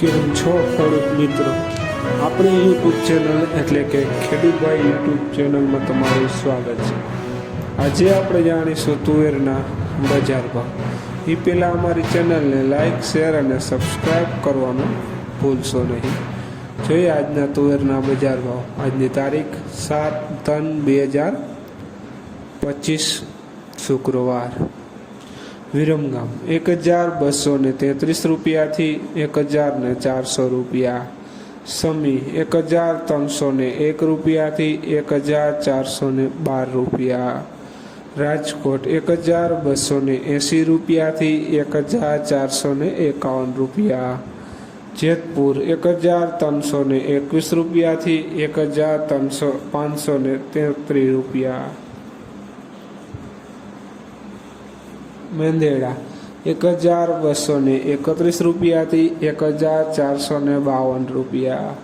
કેમ છો ખેડૂત મિત્રો. આપણી યુટ્યુબ ચેનલ એટલે કે ખેડૂતભાઈ યુટ્યુબ ચેનલમાં તમારું સ્વાગત છે. આજે આપણે જાણીશું તુવેરના બજાર ભાવ. એ પહેલાં અમારી ચેનલને લાઇક શેર અને સબસ્ક્રાઈબ કરવાનું ભૂલશો નહીં. જોઈએ આજના તુવેરના બજાર ભાવ. આજની તારીખ સાત ત્રણ બે હજાર પચીસ, શુક્રવાર. વિરમગામ. એક હજાર બસો ને તેત્રીસ રૂપિયાથી એક હજાર ને ચારસો રૂપિયા. સમી, એક હજાર ત્રણસો ને એક રૂપિયાથી એક હજાર ચારસો ને બાર રૂપિયા. રાજકોટ, એક હજાર બસો ને એંસી રૂપિયાથી એક હજાર ચારસો ને એકાવન રૂપિયા. જેતપુર, એક હજાર ત્રણસો ને એકવીસ રૂપિયાથી એક હજાર ત્રણસો પાંચસો ને તેત્રીસ રૂપિયા. મેંદેડા. એક હજાર બસો ને એકત્રીસ રૂપિયાથી એક હજાર ચારસો ને બાવન રૂપિયા.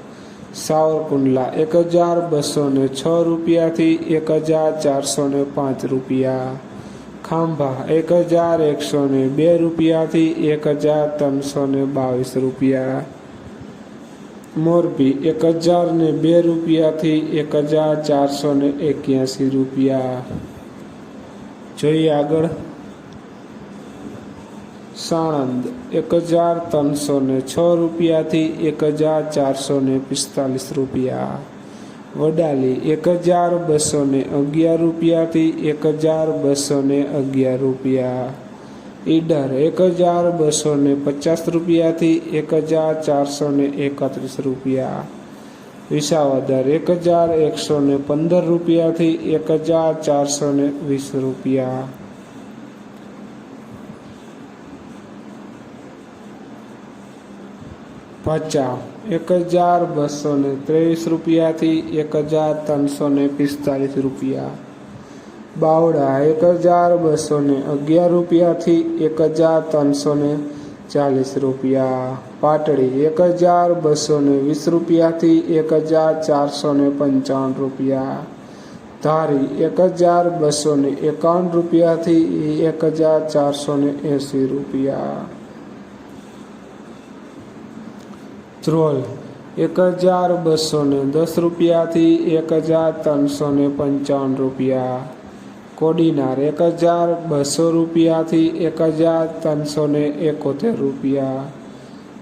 સાવરકુંડલા, એક હજાર બસો ને છ રૂપિયાથી એક હજાર ચારસો ને પાંચ રૂપિયા. ખાંભા, એક હજાર એકસો ને બે રૂપિયાથી એક હજાર ત્રણસો ને બાવીસ રૂપિયા. મોરબી, એક હજાર ને બે રૂપિયાથી એક હજાર ચારસો ને એક્યાસી રૂપિયા. જોઈએ આગળ. સાણંદ, એક હજાર ત્રણસો ને છ રૂપિયાથી એક હજાર ચારસો ને પિસ્તાલીસ રૂપિયા. વડાલી, એક હજાર બસો ને અગિયાર રૂપિયાથી એક હજાર બસો ને અગિયાર રૂપિયા. ઈડર, એક હજાર બસો ને પચાસ રૂપિયાથી એક હજાર ચારસો ને એકત્રીસ રૂપિયા. વિસાવદર, એક હજાર એકસો ને પંદર રૂપિયાથી એક હજાર ચારસો ને વીસ રૂપિયા. ભચાઉ એક હજાર બસો ને ત્રેવીસ રૂપિયાથી એક હજાર ત્રણસો ને પિસ્તાલીસ રૂપિયા. બાવડા એક હજાર બસો ને અગિયાર રૂપિયાથી એક હજાર ત્રણસો ને ચાલીસ રૂપિયા. પાટડી, એક હજાર બસો ને વીસ રૂપિયાથી એક હજાર ચારસો ને પંચાવન રૂપિયા. ધારી, એક હજાર બસો ને એકાવન રૂપિયાથી એક હજાર ચારસો ને એંસી રૂપિયા. ધ્રોલ એક હજાર બસો ને દસ રૂપિયાથી એક હજાર ત્રણસો ને પંચાવન રૂપિયા. કોડીનાર, એક હજાર બસો રૂપિયાથી એક હજાર ત્રણસો ને એકોતેર રૂપિયા.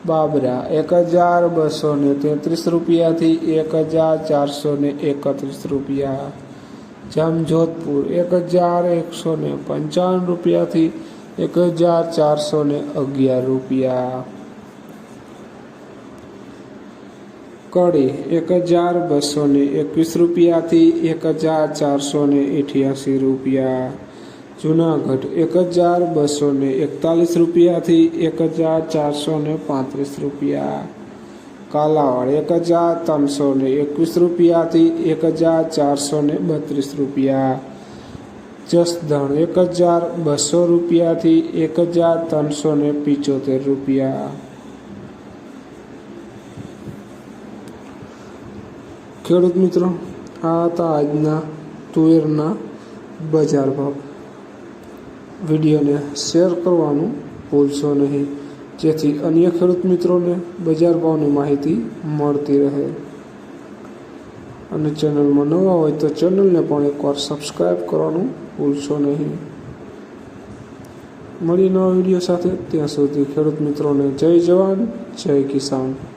બાબરા, એક હજાર બસો ને તેત્રીસ રૂપિયાથી એક હજાર ચારસો ને એકત્રીસ રૂપિયા. જામજોધપુર, એક હજાર એકસો ને પંચાવન રૂપિયાથી એક હજાર ચારસો ને અગિયાર રૂપિયા. કડી એક હજાર બસો ને એકવીસ રૂપિયાથી એક હજાર ચારસો ને અઠ્યાસી રૂપિયા. જુનાગઢ એક હજાર બસો ને એકતાલીસ રૂપિયાથી એક હજાર ચારસો ને પાંત્રીસ રૂપિયા. કાલાવાડ એક હજાર ત્રણસો ને એકવીસ રૂપિયાથી એક હજાર ચારસો ને બત્રીસ રૂપિયા. જસદણ એક હજાર બસો રૂપિયાથી એક હજાર ત્રણસો ને પિચોતેર રૂપિયા. ખેડૂત મિત્રો, આ હતા આજના તુવેરના બજાર ભાવ. વિડીયોને શેર કરવાનું ભૂલશો નહીં. જેથી અન્ય ખેડૂત મિત્રોને બજાર ભાવની માહિતી મળતી રહે. અને ચેનલમાં નવા હોય તો ચેનલને પણ એકવાર સબસ્ક્રાઈબ કરવાનું ભૂલશો નહીં. મળી નવા વીડિયો સાથે. ત્યાં સુધી ખેડૂત મિત્રોને જય જવાન, જય કિસાન.